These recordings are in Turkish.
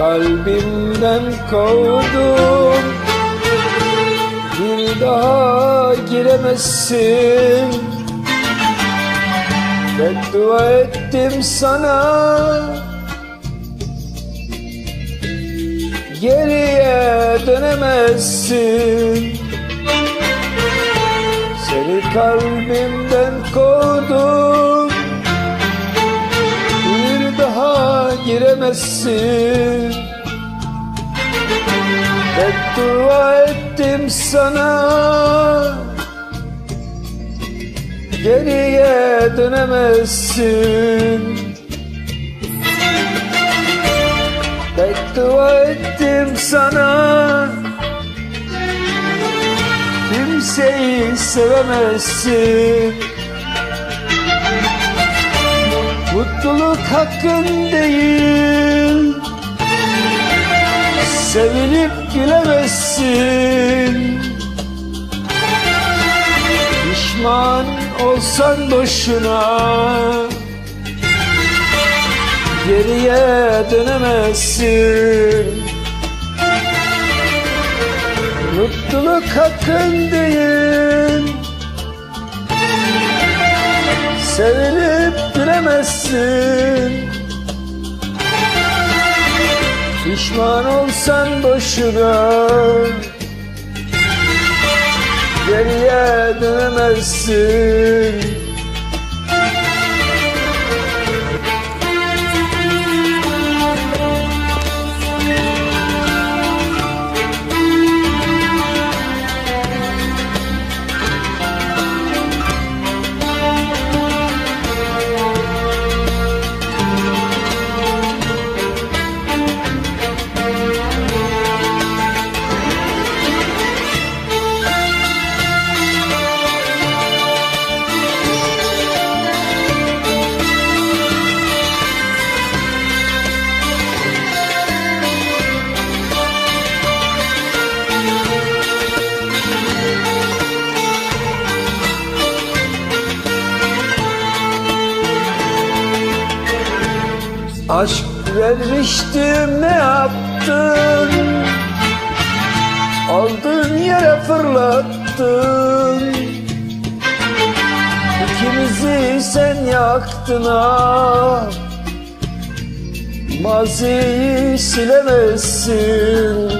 Kalbimden kovdun Bir daha giremezsin. Beddua ettim sana. Geriye dönemezsin. Seni kalbimden kovdum giremezsin. Beddua ettim sana. Geriye dönemezsin. Beddua ettim sana. Kimseyi sevemezsin Mutluluk hakkın değil Sevilip gülemezsin. Pişman olsan boşuna Geriye dönemezsin. Mutluluk hakkın değil Sevilip gülemezsin Pişman olsan boşuna Geriye dönemezsin Aşk vermiştim ne yaptın? Aldığın yere fırlattın. İkimizi sen yaktın ah. Maziyi silemezsin.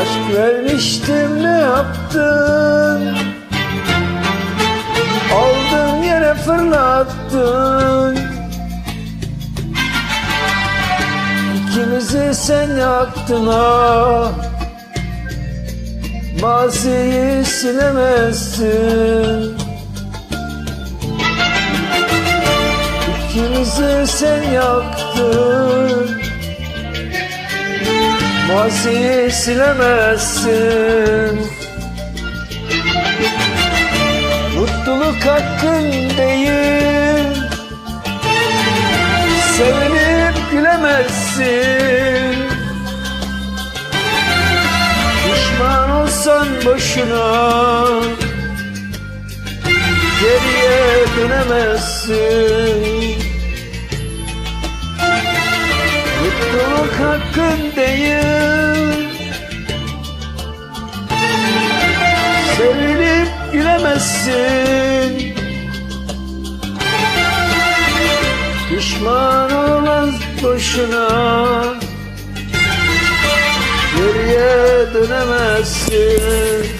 Aşk vermiştim ne yaptın? Aldın yere fırlattın İkimizi sen yaktın ah Maziyi silemezsin. İkimizi sen yaktın. Maziyi silemezsin. Mutluluk hakkın değil gülemezsin Pişman olsan boşuna Geriye dönemezsin. Mutluluk hakkın değil. Sevinip gülemezsin Pişman boşuna Geriye dönemezsin